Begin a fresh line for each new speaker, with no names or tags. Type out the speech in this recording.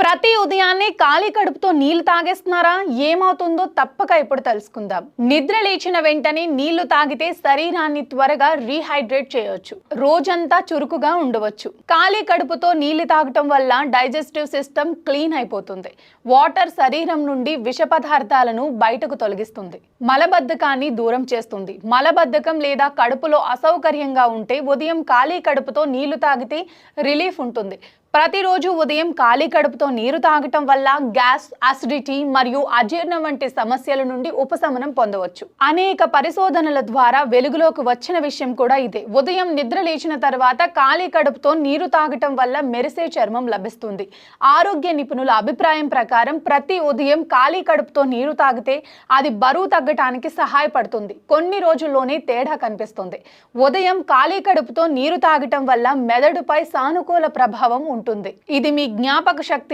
ప్రతి ఉదయాన్నే ఖాళీ కడుపుతో నీళ్ళు తాగేస్తున్నారా? ఏమవుతుందో తప్పక ఇప్పుడు తెలుసుకుందాం. నిద్ర లేచిన వెంటనే నీళ్ళు తాగితే శరీరాన్ని త్వరగా రీహైడ్రేట్ చేయవచ్చు రోజంతా చురుకుగా ఉండవచ్చు. ఖాళీ కడుపుతో నీళ్ళు తాగటం వల్ల డైజెస్టివ్ సిస్టమ్ క్లీన్ అయిపోతుంది. వాటర్ శరీరం నుండి విష పదార్థాలను బయటకు తొలగిస్తుంది. మలబద్ధకాన్ని దూరం చేస్తుంది. మలబద్ధకం లేదా కడుపులో అసౌకర్యంగా ఉంటే ఉదయం ఖాళీ కడుపుతో నీళ్ళు తాగితే రిలీఫ్ ఉంటుంది. ప్రతిరోజు ఉదయం ఖాళీ కడుపుతో నీరు తాగటం వల్ల గ్యాస్ అసిడిటీ మరియు అజీర్ణం వంటి సమస్యల నుండి ఉపశమనం పొందవచ్చు. అనేక పరిశోధనల ద్వారా వెలుగులోకి వచ్చిన విషయం కూడా ఇదే. ఉదయం నిద్ర లేచిన తర్వాత ఖాళీ కడుపుతో నీరు తాగటం వల్ల మెరిసే చర్మం లభిస్తుంది. ఆరోగ్య నిపుణుల అభిప్రాయం ప్రకారం ప్రతి ఉదయం ఖాళీ కడుపుతో నీరు తాగితే అది బరువు తగ్గటానికి సహాయపడుతుంది. కొన్ని రోజుల్లోనే తేడా కనిపిస్తుంది. ఉదయం ఖాళీ కడుపుతో నీరు తాగటం వల్ల మెదడుపై సానుకూల ప్రభావం ఉంటుంది. ఉంటుంది. ఇది మీ జ్ఞాపక శక్తి